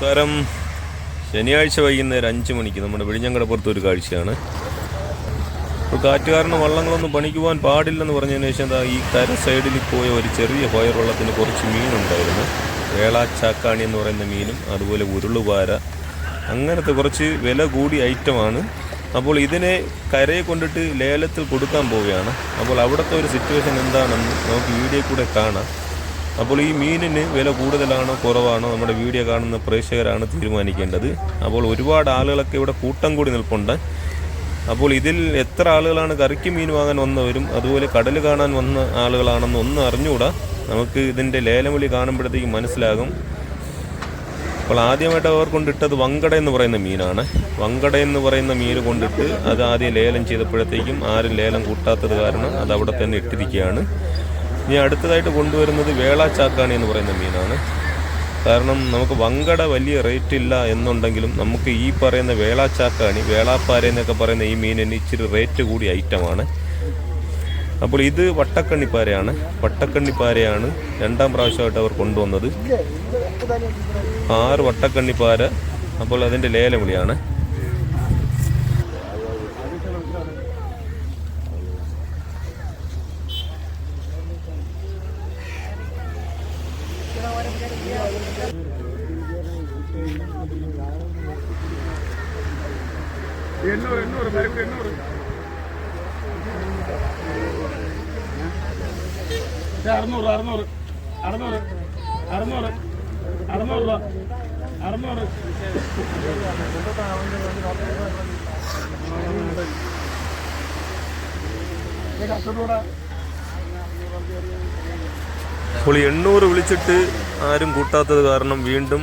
നമസ്കാരം. ശനിയാഴ്ച വൈകുന്നേരം അഞ്ച് മണിക്ക് നമ്മുടെ വെളിഞ്ഞങ്കടപ്പുറത്ത് ഒരു കാഴ്ചയാണ്. ഇപ്പോൾ കാറ്റ് കാരണം വള്ളങ്ങളൊന്നും പണിക്ക് പോകാൻ പാടില്ലെന്ന് പറഞ്ഞതിന് ശേഷം എന്താ ഈ കര സൈഡിൽ പോയ ഒരു ചെറിയ പയർ വള്ളത്തിന് കുറച്ച് മീനുണ്ടായിരുന്നു. വേളാച്ചാക്കാണി എന്ന് പറയുന്ന മീനും അതുപോലെ ഉരുളുപാര അങ്ങനത്തെ കുറച്ച് വില കൂടിയ ഐറ്റമാണ്. അപ്പോൾ ഇതിനെ കരയെ കൊണ്ടിട്ട് ലേലത്തിൽ കൊടുക്കാൻ പോവുകയാണ്. അപ്പോൾ അവിടുത്തെ ഒരു സിറ്റുവേഷൻ എന്താണെന്ന് നമുക്ക് വീഡിയോ കൂടെ കാണാം. അപ്പോൾ ഈ മീനിന് വില കൂടുതലാണോ കുറവാണോ നമ്മുടെ വീഡിയോ കാണുന്ന പ്രേക്ഷകരാണ് തീരുമാനിക്കേണ്ടത്. അപ്പോൾ ഒരുപാട് ആളുകളൊക്കെ ഇവിടെ കൂട്ടം കൂടി നിൽപ്പുണ്ട്. അപ്പോൾ ഇതിൽ എത്ര ആളുകളാണ് കറിക്ക് മീൻ വാങ്ങാൻ വന്നവരും അതുപോലെ കടൽ കാണാൻ വന്ന ആളുകളാണെന്ന് ഒന്ന് അറിഞ്ഞുകൂടാ. നമുക്ക് ഇതിന്റെ ലേലം വിളി കാണുമ്പോഴത്തേക്കും മനസ്സിലാകും. അപ്പോൾ ആദ്യമായിട്ട് അവർ കൊണ്ടിട്ടത് വങ്കട എന്ന് പറയുന്ന മീനാണ്. വങ്കട എന്ന് പറയുന്ന മീൻ കൊണ്ടിട്ട് അത് ആദ്യം ലേലം ചെയ്തപ്പോഴത്തേക്കും ആരും ലേലം കൂട്ടാത്തത് കാരണം അത് അവിടെ തന്നെ ഇട്ടിരിക്കുകയാണ്. ഇനി അടുത്തതായിട്ട് കൊണ്ടുവരുന്നത് വേള ചാക്കാണി എന്ന് പറയുന്ന മീനാണ്. കാരണം നമുക്ക് വങ്കട വലിയ റേറ്റ് ഇല്ല എന്നുണ്ടെങ്കിലും നമുക്ക് ഈ പറയുന്ന വേള ചാക്കാണി വേളാപ്പാര എന്നൊക്കെ പറയുന്ന ഈ മീനിന് ഇച്ചിരി റേറ്റ് കൂടിയ ഐറ്റമാണ് അപ്പോൾ ഇത് വട്ടക്കണ്ണിപ്പാരയാണ്. വട്ടക്കണ്ണിപ്പാരയാണ് രണ്ടാം പ്രാവശ്യമായിട്ട് അവർ കൊണ്ടുവന്നത്. ആറ് വട്ടക്കണ്ണിപ്പാര അപ്പോൾ അതിന്റെ ലേലം എണ്ണൂറ് അറുന്നൂറ് അറുന്നൂറ് അറുന്നൂറ് അറുന്നൂറ് അറുന്നൂറ് രൂപ അറുന്നൂറ്. എണ്ണൂറ് വിളിച്ചിട്ട് ആരും കൂട്ടാത്തത് കാരണം വീണ്ടും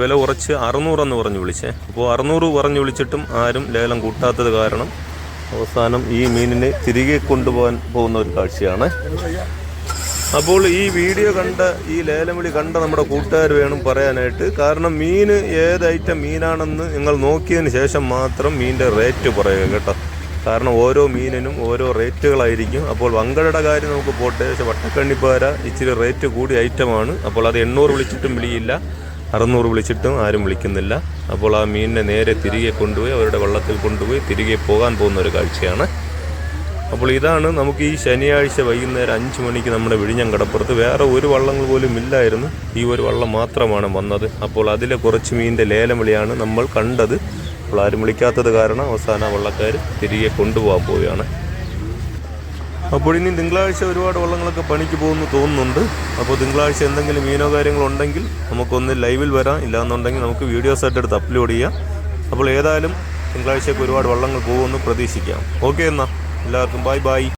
വില കുറച്ച് അറുന്നൂറെന്ന് പറഞ്ഞു വിളിച്ചേ. അപ്പോൾ അറുന്നൂറ് പറഞ്ഞു വിളിച്ചിട്ടും ആരും ലേലം കൂട്ടാത്തത് കാരണം അവസാനം ഈ മീനിനെ തിരികെ കൊണ്ടുപോകാൻ പോകുന്ന ഒരു കാഴ്ചയാണ്. അപ്പോൾ ഈ വീഡിയോ കണ്ട ഈ ലേലം വിളി കണ്ട നമ്മുടെ കൂട്ടുകാർ വേണം പറയാനായിട്ട്. കാരണം മീന് ഏത് ഐറ്റം മീനാണെന്ന് നിങ്ങൾ നോക്കിയതിന് ശേഷം മാത്രം മീനിന്റെ റേറ്റ് പറയുക കേട്ടോ. കാരണം ഓരോ മീനിനും ഓരോ റേറ്റുകളായിരിക്കും. അപ്പോൾ വങ്കടയുടെ കാര്യം നമുക്ക് പോട്ടെ. പക്ഷെ വട്ടക്കണ്ണിപ്പാര ഇച്ചിരി റേറ്റ് കൂടിയ ഐറ്റമാണ്. അപ്പോൾ അത് എണ്ണൂറ് വിളിച്ചിട്ടും വിളിയില്ല. അറുന്നൂറ് വിളിച്ചിട്ടും ആരും വിളിക്കുന്നില്ല. അപ്പോൾ ആ മീനിനെ നേരെ തിരികെ കൊണ്ടുപോയി അവരുടെ വള്ളത്തിൽ കൊണ്ടുപോയി തിരികെ പോകാൻ പോകുന്ന ഒരു കാഴ്ചയാണ്. അപ്പോൾ ഇതാണ് നമുക്ക് ഈ ശനിയാഴ്ച വൈകുന്നേരം അഞ്ച് മണിക്ക് നമ്മുടെ വിഴിഞ്ഞം കടപ്പുറത്ത് വേറെ ഒരു വള്ളങ്ങൾ പോലും ഇല്ലായിരുന്നു. ഈ ഒരു വള്ളം മാത്രമാണ് വന്നത്. അപ്പോൾ അതിലെ കുറച്ച് മീനിന്റെ ലേലം വിളിയാണ് നമ്മൾ കണ്ടത്. അപ്പോൾ ആരും വിളിക്കാത്തത് കാരണം അവസാന വള്ളക്കാർ തിരികെ കൊണ്ടുപോകാൻ പോവുകയാണ്. അപ്പോൾ ഇനി തിങ്കളാഴ്ച ഒരുപാട് വള്ളങ്ങളൊക്കെ പണിക്ക് പോകുന്നു തോന്നുന്നുണ്ട്. അപ്പോൾ തിങ്കളാഴ്ച എന്തെങ്കിലും മീനോ കാര്യങ്ങളോ ഉണ്ടെങ്കിൽ നമുക്കൊന്ന് ലൈവിൽ വരാം. ഇല്ലാന്നുണ്ടെങ്കിൽ നമുക്ക് വീഡിയോസ് ആയിട്ട് എടുത്ത് അപ്ലോഡ് ചെയ്യാം. അപ്പോൾ ഏതായാലും തിങ്കളാഴ്ചയൊക്കെ ഒരുപാട് വള്ളങ്ങൾ പോകുമെന്ന് പ്രതീക്ഷിക്കാം. ഓക്കെ എന്നാൽ എല്ലാവർക്കും ബൈ ബൈ